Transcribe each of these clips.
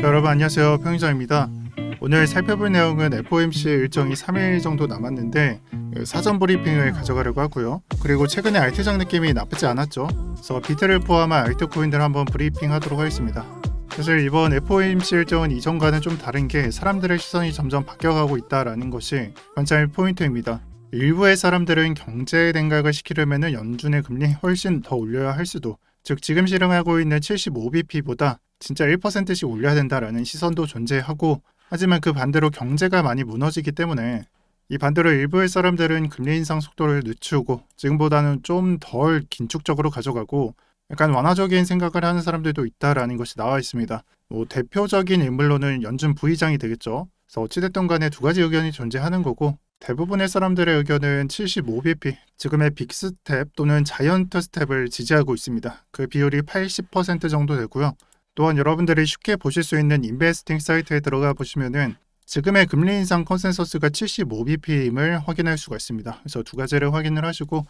자, 여러분 안녕하세요. 평희정입니다. 오늘 살펴볼 내용은 FOMC 일정이 3일 정도 남았는데 그 사전 브리핑을 가져가려고 하고요. 그리고 최근에 알트장 느낌이 나쁘지 않았죠. 그래서 비트를 포함한 알트코인들 한번 브리핑하도록 하겠습니다. 사실 이번 FOMC 일정은 이전과는 좀 다른 게 사람들의 시선이 점점 바뀌어가고 있다라는 것이 관찰 포인트입니다. 일부의 사람들은 경제 냉각을 시키려면 연준의 금리 훨씬 더 올려야 할 수도 즉 지금 실행하고 있는 75bp보다 진짜 1%씩 올려야 된다라는 시선도 존재하고 하지만 그 반대로 경제가 많이 무너지기 때문에 이 반대로 일부의 사람들은 금리 인상 속도를 늦추고 지금보다는 좀 덜 긴축적으로 가져가고 약간 완화적인 생각을 하는 사람들도 있다라는 것이 나와 있습니다. 뭐 대표적인 인물로는 연준 부의장이 되겠죠. 그래서 어찌됐든 간에 두 가지 의견이 존재하는 거고 대부분의 사람들의 의견은 75bp, 지금의 빅스텝 또는 자이언트 스텝을 지지하고 있습니다. 그 비율이 80% 정도 되고요. 또한 여러분들이 쉽게 보실 수 있는 인베스팅 사이트에 들어가 보시면은 지금의 금리 인상 컨센서스가 75bp임을 확인할 수가 있습니다. 그래서 두 가지를 확인을 하시고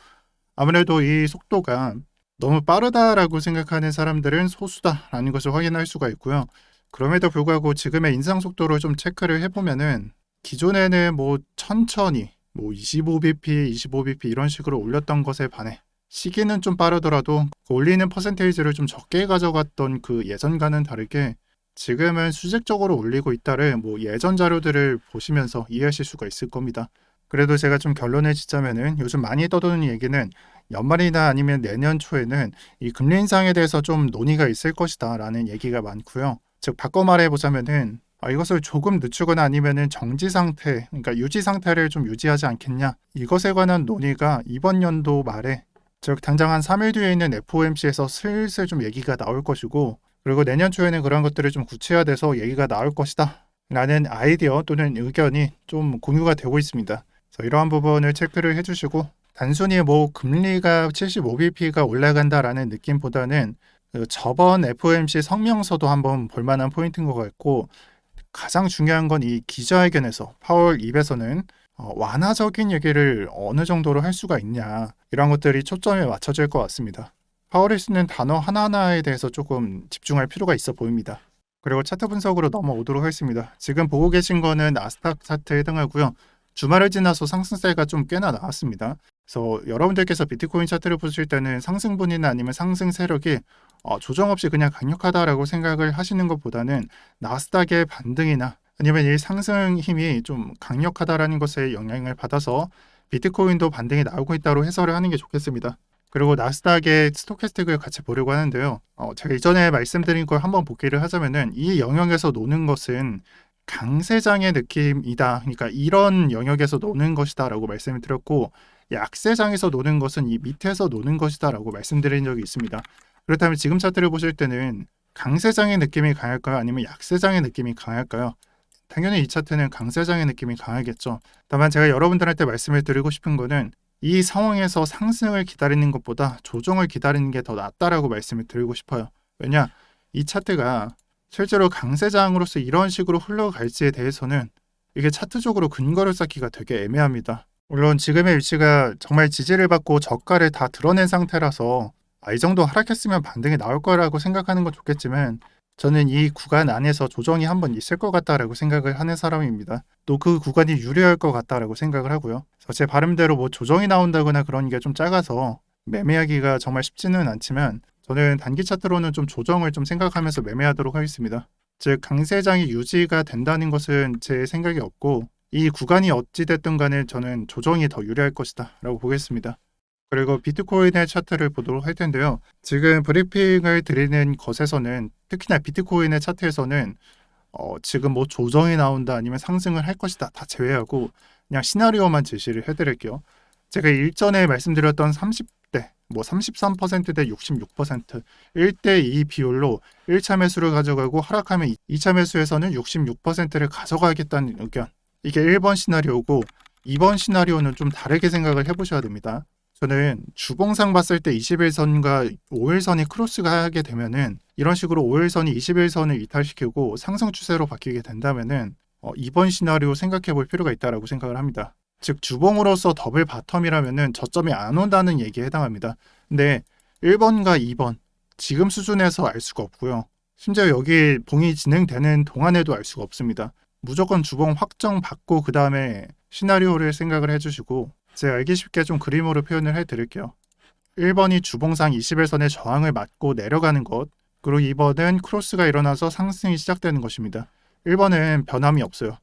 아무래도 이 속도가 너무 빠르다라고 생각하는 사람들은 소수다라는 것을 확인할 수가 있고요. 그럼에도 불구하고 지금의 인상 속도를 좀 체크를 해보면은 기존에는 뭐 천천히 뭐 25bp, 25bp 이런 식으로 올렸던 것에 반해 시기는 좀 빠르더라도 그 올리는 퍼센테이지를 좀 적게 가져갔던 그 예전과는 다르게 지금은 수직적으로 올리고 있다를 뭐 예전 자료들을 보시면서 이해하실 수가 있을 겁니다. 그래도 제가 좀 결론을 짓자면은 요즘 많이 떠도는 얘기는 연말이나 아니면 내년 초에는 이 금리 인상에 대해서 좀 논의가 있을 것이다 라는 얘기가 많고요. 즉 바꿔 말해 보자면은 아, 이것을 조금 늦추거나 아니면은 정지 상태, 그러니까 유지 상태를 좀 유지하지 않겠냐 이것에 관한 논의가 이번 연도 말에 즉 당장 한 3일 뒤에 있는 FOMC에서 슬슬 좀 얘기가 나올 것이고 그리고 내년 초에는 그런 것들을 좀 구체화돼서 얘기가 나올 것이다 라는 아이디어 또는 의견이 좀 공유가 되고 있습니다. 그래서 이러한 부분을 체크를 해주시고 단순히 뭐 금리가 75bp가 올라간다라는 느낌보다는 그 저번 FOMC 성명서도 한번 볼만한 포인트인 것 같고 가장 중요한 건 이 기자회견에서 파월 입에서는 어, 완화적인 얘기를 어느 정도로 할 수가 있냐 이런 것들이 초점에 맞춰질 것 같습니다. 파월이 쓰는 단어 하나하나에 대해서 조금 집중할 필요가 있어 보입니다. 그리고 차트 분석으로 넘어오도록 하겠습니다. 지금 보고 계신 거는 나스닥 차트에 해당하고요. 주말을 지나서 상승세가 좀 꽤나 나왔습니다. 그래서 여러분들께서 비트코인 차트를 보실 때는 상승분이나 아니면 상승 세력이 어, 조정 없이 그냥 강력하다라고 생각을 하시는 것보다는 나스닥의 반등이나 아니면 이 상승 힘이 좀 강력하다라는 것에 영향을 받아서 비트코인도 반등이 나오고 있다로 해설을 하는 게 좋겠습니다. 그리고 나스닥의 스토캐스틱을 같이 보려고 하는데요. 어, 제가 이전에 말씀드린 걸 한번 복기를 하자면은 이 영역에서 노는 것은 강세장의 느낌이다. 그러니까 이런 영역에서 노는 것이다라고 말씀을 드렸고 약세장에서 노는 것은 이 밑에서 노는 것이다라고 말씀드린 적이 있습니다. 그렇다면 지금 차트를 보실 때는 강세장의 느낌이 강할까요? 아니면 약세장의 느낌이 강할까요? 당연히 이 차트는 강세장의 느낌이 강하겠죠. 다만 제가 여러분들한테 말씀을 드리고 싶은 거는 이 상황에서 상승을 기다리는 것보다 조정을 기다리는 게 더 낫다라고 말씀을 드리고 싶어요. 왜냐? 이 차트가 실제로 강세장으로서 이런 식으로 흘러갈지에 대해서는 이게 차트적으로 근거를 쌓기가 되게 애매합니다. 물론 지금의 위치가 정말 지지를 받고 저가를 다 드러낸 상태라서 아, 이 정도 하락했으면 반등이 나올 거라고 생각하는 건 좋겠지만 저는 이 구간 안에서 조정이 한번 있을 것 같다라고 생각을 하는 사람입니다. 또 그 구간이 유리할 것 같다라고 생각을 하고요. 그래서 제 발음대로 뭐 조정이 나온다거나 그런 게 좀 작아서 매매하기가 정말 쉽지는 않지만 저는 단기 차트로는 좀 조정을 좀 생각하면서 매매하도록 하겠습니다. 즉 강세장이 유지가 된다는 것은 제 생각이 없고 이 구간이 어찌 됐든 간에 저는 조정이 더 유리할 것이다 라고 보겠습니다. 그리고 비트코인의 차트를 보도록 할 텐데요. 지금 브리핑을 드리는 것에서는 특히나 비트코인의 차트에서는 어, 지금 뭐 조정이 나온다 아니면 상승을 할 것이다 다 제외하고 그냥 시나리오만 제시를 해드릴게요. 제가 일전에 말씀드렸던 30대, 뭐 33%대 66%, 1대 2 비율로 1차 매수를 가져가고 하락하면 2차 매수에서는 66%를 가져가겠다는 의견. 이게 1번 시나리오고 2번 시나리오는 좀 다르게 생각을 해보셔야 됩니다. 저는 주봉상 봤을 때 21선과 5일선이 크로스가 하게 되면은 이런 식으로 5일선이 21선을 이탈시키고 상승 추세로 바뀌게 된다면은 어, 이번 시나리오 생각해 볼 필요가 있다라고 생각을 합니다. 즉 주봉으로서 더블 바텀이라면은 저점이 안 온다는 얘기에 해당합니다. 근데 1번과 2번 지금 수준에서 알 수가 없고요. 심지어 여기 봉이 진행되는 동안에도 알 수가 없습니다. 무조건 주봉 확정 받고 그 다음에 시나리오를 생각을 해주시고 제가 알기 쉽게 좀 그림으로 표현을 해드릴게요. 1번이 주봉상 21선의 저항을 맞고 내려가는 것 그리고 2번은 크로스가 일어나서 상승이 시작되는 것입니다. 1번은 변함이 없어요.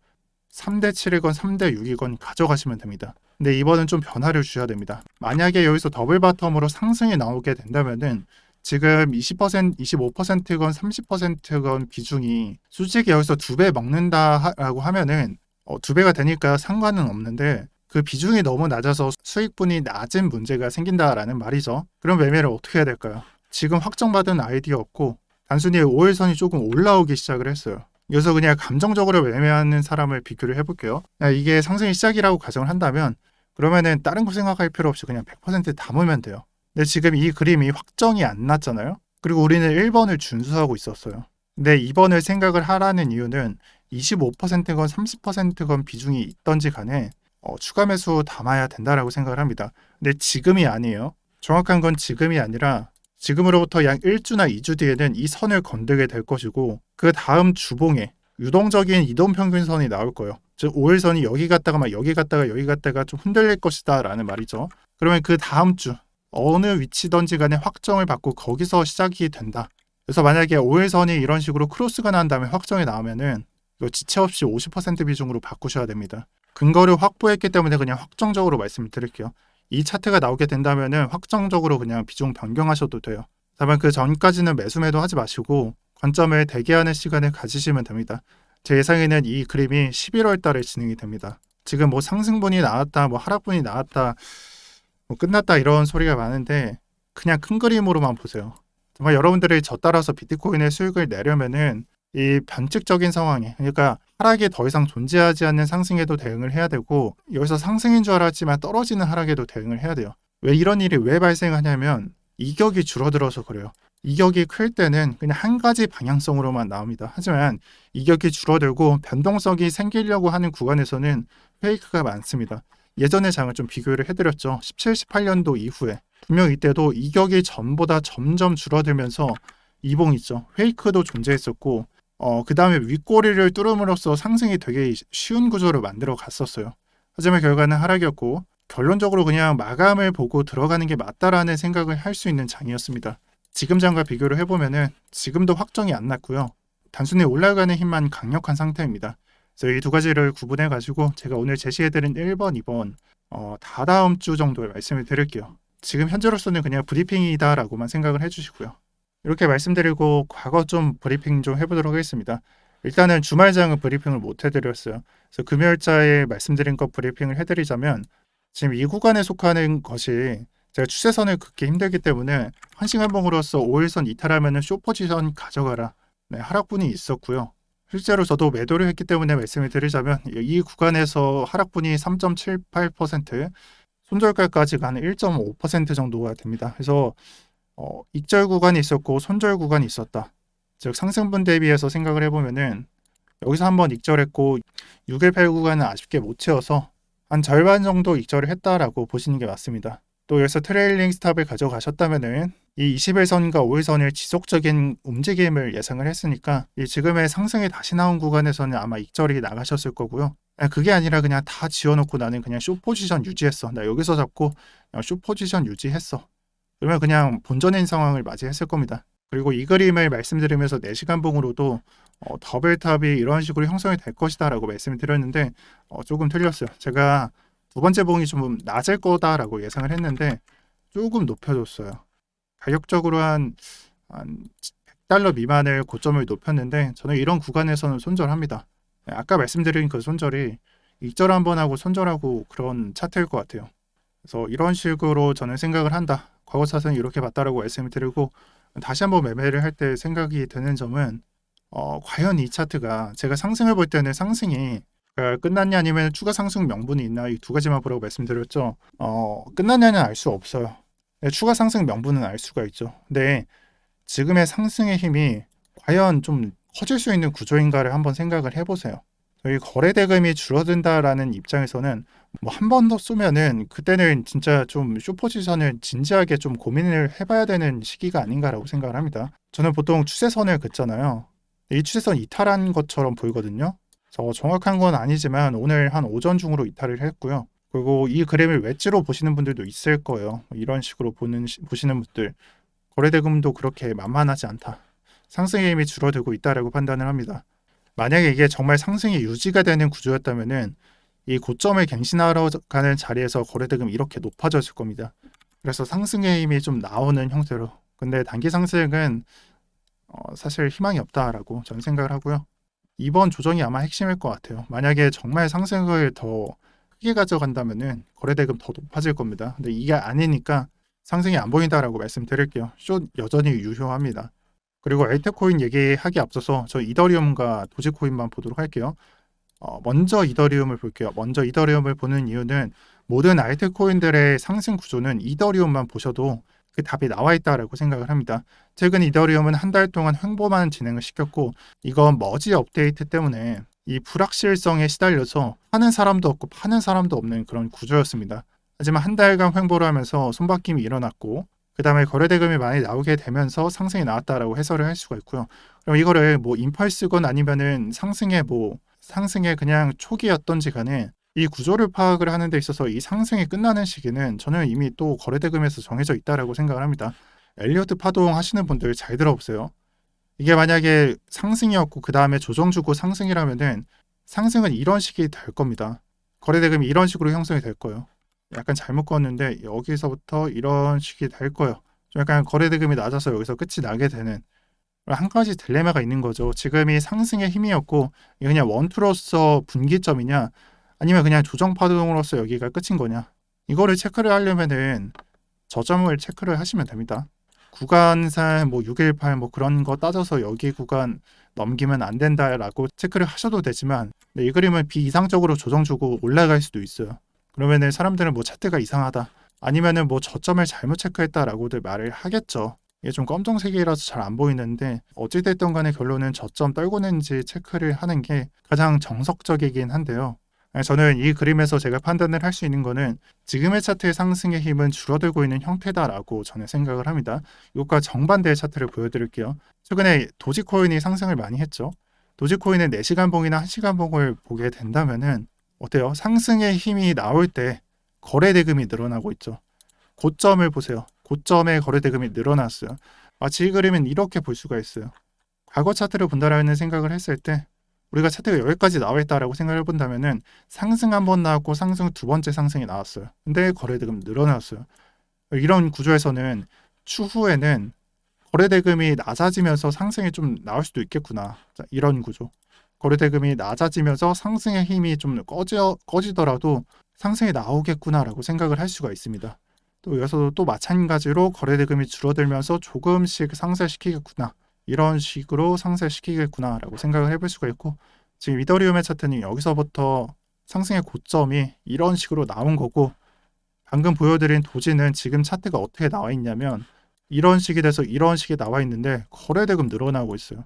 3대 7이건 3대 6이건 가져가시면 됩니다. 근데 2번은 좀 변화를 주셔야 됩니다. 만약에 여기서 더블 바텀으로 상승이 나오게 된다면은 지금 20%, 25%건 30%건 비중이 솔직히 여기서 두 배 먹는다라고 하면은 어, 두 배가 되니까 상관은 없는데 그 비중이 너무 낮아서 수익분이 낮은 문제가 생긴다라는 말이죠. 그럼 매매를 어떻게 해야 될까요? 지금 확정받은 아이디어였고 단순히 5일선이 조금 올라오기 시작을 했어요. 그래서 그냥 감정적으로 매매하는 사람을 비교를 해볼게요. 야, 이게 상승의 시작이라고 가정을 한다면 그러면은 다른 거 생각할 필요 없이 그냥 100% 담으면 돼요. 근데 지금 이 그림이 확정이 안 났잖아요. 그리고 우리는 1번을 준수하고 있었어요. 근데 2번을 생각을 하라는 이유는 25%건 30%건 비중이 있던지 간에 어, 추가 매수 담아야 된다라고 생각을 합니다. 근데 지금이 아니에요. 정확한 건 지금이 아니라 지금으로부터 약 1주나 2주 뒤에는 이 선을 건들게 될 것이고 그 다음 주봉에 유동적인 이동 평균선이 나올 거예요. 즉 5일선이 여기 갔다가 막 여기 갔다가 여기 갔다가 좀 흔들릴 것이다 라는 말이죠. 그러면 그 다음 주 어느 위치든지 간에 확정을 받고 거기서 시작이 된다. 그래서 만약에 5일선이 이런 식으로 크로스가 난 다음에 확정이 나오면은 이거 지체 없이 50% 비중으로 바꾸셔야 됩니다. 근거를 확보했기 때문에 그냥 확정적으로 말씀을 드릴게요. 이 차트가 나오게 된다면은 확정적으로 그냥 비중 변경하셔도 돼요. 다만 그 전까지는 매수 매도 하지 마시고 관점을 대기하는 시간을 가지시면 됩니다. 제 예상에는 이 그림이 11월 달에 진행이 됩니다. 지금 뭐 상승분이 나왔다, 뭐 하락분이 나왔다, 뭐 끝났다 이런 소리가 많은데 그냥 큰 그림으로만 보세요. 정말 여러분들이 저 따라서 비트코인의 수익을 내려면은 이 변칙적인 상황에 그러니까 하락이 더 이상 존재하지 않는 상승에도 대응을 해야 되고 여기서 상승인 줄 알았지만 떨어지는 하락에도 대응을 해야 돼요. 왜 이런 일이 왜 발생하냐면 이격이 줄어들어서 그래요. 이격이 클 때는 그냥 한 가지 방향성으로만 나옵니다. 하지만 이격이 줄어들고 변동성이 생기려고 하는 구간에서는 페이크가 많습니다. 예전의 장을 좀 비교를 해드렸죠. 17, 18년도 이후에 분명 이때도 이격이 전보다 점점 줄어들면서 이봉 있죠. 페이크도 존재했었고 어, 그 다음에 윗꼬리를 뚫음으로써 상승이 되게 쉬운 구조를 만들어 갔었어요. 하지만 결과는 하락이었고 결론적으로 그냥 마감을 보고 들어가는 게 맞다라는 생각을 할 수 있는 장이었습니다. 지금 장과 비교를 해보면은 지금도 확정이 안 났고요. 단순히 올라가는 힘만 강력한 상태입니다. 그래서 이 두 가지를 구분해 가지고 제가 오늘 제시해드린 1번, 2번 어, 다다음 주 정도에 말씀을 드릴게요. 지금 현재로서는 그냥 브리핑이다라고만 생각을 해주시고요. 이렇게 말씀드리고 과거 좀 브리핑 좀 해보도록 하겠습니다. 일단은 주말장은 브리핑을 못 해드렸어요. 그래서 금요일자에 말씀드린 것 브리핑을 해드리자면 지금 이 구간에 속하는 것이 제가 추세선을 긋기 힘들기 때문에 한시간봉으로서 5일선 이탈하면 쇼 포지션 가져가라. 네, 하락분이 있었고요. 실제로 저도 매도를 했기 때문에 말씀을 드리자면 이 구간에서 하락분이 3.78% 손절가까지 가는 1.5% 정도가 됩니다. 그래서 어, 익절 구간이 있었고 손절 구간이 있었다. 즉 상승분 대비해서 생각을 해보면은 여기서 한번 익절했고 6일 8 구간은 아쉽게 못 채워서 한 절반 정도 익절을 했다라고 보시는 게 맞습니다. 또 여기서 트레일링 스탑을 가져가셨다면은 이 21선과 5일선을 지속적인 움직임을 예상을 했으니까 이 지금의 상승이 다시 나온 구간에서는 아마 익절이 나가셨을 거고요. 그게 아니라 그냥 다 지워놓고 나는 그냥 쇼 포지션 유지했어. 나 여기서 잡고 쇼 포지션 유지했어. 그러면 그냥 본전인 상황을 맞이했을 겁니다. 그리고 이 그림을 말씀드리면서 4시간 봉으로도 어, 더블탑이 이런 식으로 형성이 될 것이다 라고 말씀을 드렸는데 어, 조금 틀렸어요. 제가 두 번째 봉이 좀 낮을 거다 라고 예상을 했는데 조금 높여줬어요. 가격적으로 한, 한 100달러 미만을 고점을 높였는데 저는 이런 구간에서는 손절합니다. 네, 아까 말씀드린 그 손절이 익절 한번 하고 손절하고 그런 차트일 것 같아요. 그래서 이런 식으로 저는 생각을 한다. 과거 차트는 이렇게 봤다라고 말씀을 드리고 다시 한번 매매를 할 때 생각이 드는 점은 어, 과연 이 차트가 제가 상승을 볼 때는 상승이 그 끝났냐 아니면 추가 상승 명분이 있나 이 두 가지만 보라고 말씀드렸죠. 어, 끝났냐는 알 수 없어요. 네, 추가 상승 명분은 알 수가 있죠. 근데 지금의 상승의 힘이 과연 좀 커질 수 있는 구조인가를 한번 생각을 해보세요. 이 거래 대금이 줄어든다라는 입장에서는 뭐 한 번 더 쏘면은 그때는 진짜 좀 쇼포지션을 진지하게 좀 고민을 해봐야 되는 시기가 아닌가라고 생각을 합니다. 저는 보통 추세선을 긋잖아요. 이 추세선 이탈한 것처럼 보이거든요. 저 정확한 건 아니지만 오늘 한 오전 중으로 이탈을 했고요. 그리고 이 그램을 웨지로 보시는 분들도 있을 거예요. 이런 식으로 보는 시- 보시는 분들 거래 대금도 그렇게 만만하지 않다. 상승의 힘이 줄어들고 있다라고 판단을 합니다. 만약에 이게 정말 상승이 유지가 되는 구조였다면은 이 고점을 갱신하러 가는 자리에서 거래 대금이 이렇게 높아졌을 겁니다. 그래서 상승의 힘이 좀 나오는 형태로. 근데 단기 상승은 어, 사실 희망이 없다라고 저는 생각을 하고요. 이번 조정이 아마 핵심일 것 같아요. 만약에 정말 상승을 더 크게 가져간다면은 거래 대금 더 높아질 겁니다. 근데 이게 아니니까 상승이 안 보인다라고 말씀드릴게요. 숏 여전히 유효합니다. 그리고 알트코인 얘기하기 앞서서 저 이더리움과 도지코인만 보도록 할게요. 어, 먼저 이더리움을 볼게요. 먼저 이더리움을 보는 이유는 모든 알트코인들의 상승 구조는 이더리움만 보셔도 그 답이 나와 있다라고 생각을 합니다. 최근 이더리움은 한 달 동안 횡보만 진행을 시켰고 이건 머지 업데이트 때문에 이 불확실성에 시달려서 하는 사람도 없고 파는 사람도 없는 그런 구조였습니다. 하지만 한 달간 횡보를 하면서 손바뀜이 일어났고 그 다음에 거래 대금이 많이 나오게 되면서 상승이 나왔다라고 해설을 할 수가 있고요. 그럼 이거를 뭐 임펄스건 아니면은 상승의 뭐 상승의 그냥 초기였던지 간에 이 구조를 파악을 하는 데 있어서 이 상승이 끝나는 시기는 저는 이미 또 거래 대금에서 정해져 있다라고 생각을 합니다. 엘리어트 파동 하시는 분들 잘 들어보세요. 이게 만약에 상승이었고 그 다음에 조정 주고 상승이라면은 상승은 이런 식이 될 겁니다. 거래 대금이 이런 식으로 형성이 될 거예요. 약간 잘못 그었는데 여기서부터 이런 식이 될 거예요. 좀 약간 거래 대금이 낮아서 여기서 끝이 나게 되는 한 가지 딜레마가 있는 거죠. 지금이 상승의 힘이었고 그냥 원투로서 분기점이냐 아니면 그냥 조정 파동으로서 여기가 끝인 거냐 이거를 체크를 하려면은 저점을 체크를 하시면 됩니다. 구간상 뭐618 뭐 그런 거 따져서 여기 구간 넘기면 안 된다라고 체크를 하셔도 되지만 근데 이 그림은 비이상적으로 조정 주고 올라갈 수도 있어요. 그러면은 사람들은 뭐 차트가 이상하다 아니면은 뭐 저점을 잘못 체크했다라고들 말을 하겠죠. 이게 좀 검정색이라서 잘 안 보이는데 어찌됐든 간에 결론은 저점 떨고는지 체크를 하는 게 가장 정석적이긴 한데요. 아니, 저는 이 그림에서 제가 판단을 할 수 있는 거는 지금의 차트의 상승의 힘은 줄어들고 있는 형태다라고 저는 생각을 합니다. 이것과 정반대의 차트를 보여드릴게요. 최근에 도지코인이 상승을 많이 했죠. 도지코인의 4시간 봉이나 1시간 봉을 보게 된다면은 어때요? 상승의 힘이 나올 때 거래 대금이 늘어나고 있죠. 고점을 보세요. 고점의 거래 대금이 늘어났어요. 마치 이 그림은 이렇게 볼 수가 있어요. 과거 차트를 본다라는 생각을 했을 때 우리가 차트가 여기까지 나와 있다라고 생각을 해본다면은 상승 한 번 나왔고 상승 두 번째 상승이 나왔어요. 근데 거래 대금 늘어났어요. 이런 구조에서는 추후에는 거래 대금이 낮아지면서 상승이 좀 나올 수도 있겠구나. 자, 이런 구조. 거래 대금이 낮아지면서 상승의 힘이 좀 꺼져 꺼지더라도 상승이 나오겠구나라고 생각을 할 수가 있습니다. 또 여기서도 또 마찬가지로 거래 대금이 줄어들면서 조금씩 상쇄시키겠구나. 이런 식으로 상쇄시키겠구나라고 생각을 해볼 수가 있고 지금 이더리움의 차트는 여기서부터 상승의 고점이 이런 식으로 나온 거고 방금 보여드린 도지는 지금 차트가 어떻게 나와 있냐면 이런 식이 돼서 이런 식이 나와 있는데 거래 대금 늘어나고 있어요.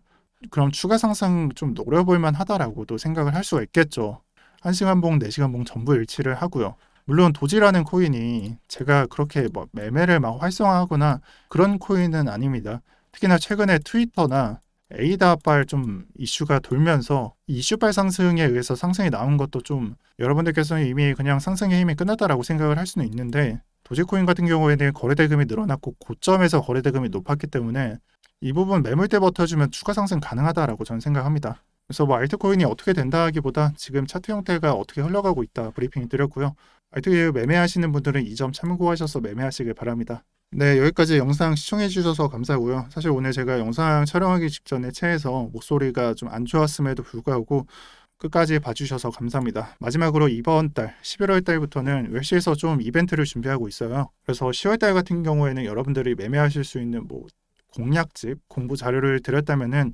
그럼 추가 상승 좀 노려볼 만 하다라고도 생각을 할 수가 있겠죠. 1시간 봉, 4시간 봉 전부 일치를 하고요. 물론 도지라는 코인이 제가 그렇게 뭐 매매를 막 활성화하거나 그런 코인은 아닙니다. 특히나 최근에 트위터나 에이다발 좀 이슈가 돌면서 이 이슈발 상승에 의해서 상승이 나온 것도 좀 여러분들께서는 이미 그냥 상승의 힘이 끝났다라고 생각을 할 수는 있는데 도지코인 같은 경우에는 거래 대금이 늘어났고 고점에서 거래 대금이 높았기 때문에 이 부분 매물대 버텨주면 추가 상승 가능하다라고 저는 생각합니다. 그래서 뭐 알트코인이 어떻게 된다기보다 지금 차트 형태가 어떻게 흘러가고 있다 브리핑 드렸고요. 알트 매매하시는 분들은 이 점 참고하셔서 매매하시길 바랍니다. 네, 여기까지 영상 시청해 주셔서 감사하고요. 사실 오늘 제가 영상 촬영하기 직전에 체해서 목소리가 좀 안 좋았음에도 불구하고 끝까지 봐주셔서 감사합니다. 마지막으로 이번 달 11월 달부터는 웰시에서 좀 이벤트를 준비하고 있어요. 그래서 10월 달 같은 경우에는 여러분들이 매매하실 수 있는 뭐 공략집, 공부 자료를 드렸다면은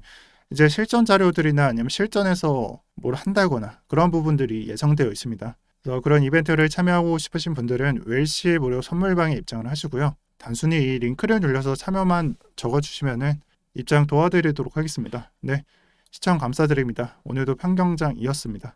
이제 실전 자료들이나 아니면 실전에서 뭘 한다거나 그런 부분들이 예정되어 있습니다. 그래서 그런 이벤트를 참여하고 싶으신 분들은 웰시 무료 선물방에 입장을 하시고요. 단순히 이 링크를 눌러서 참여만 적어주시면은 입장 도와드리도록 하겠습니다. 네, 시청 감사드립니다. 오늘도 평경장이었습니다.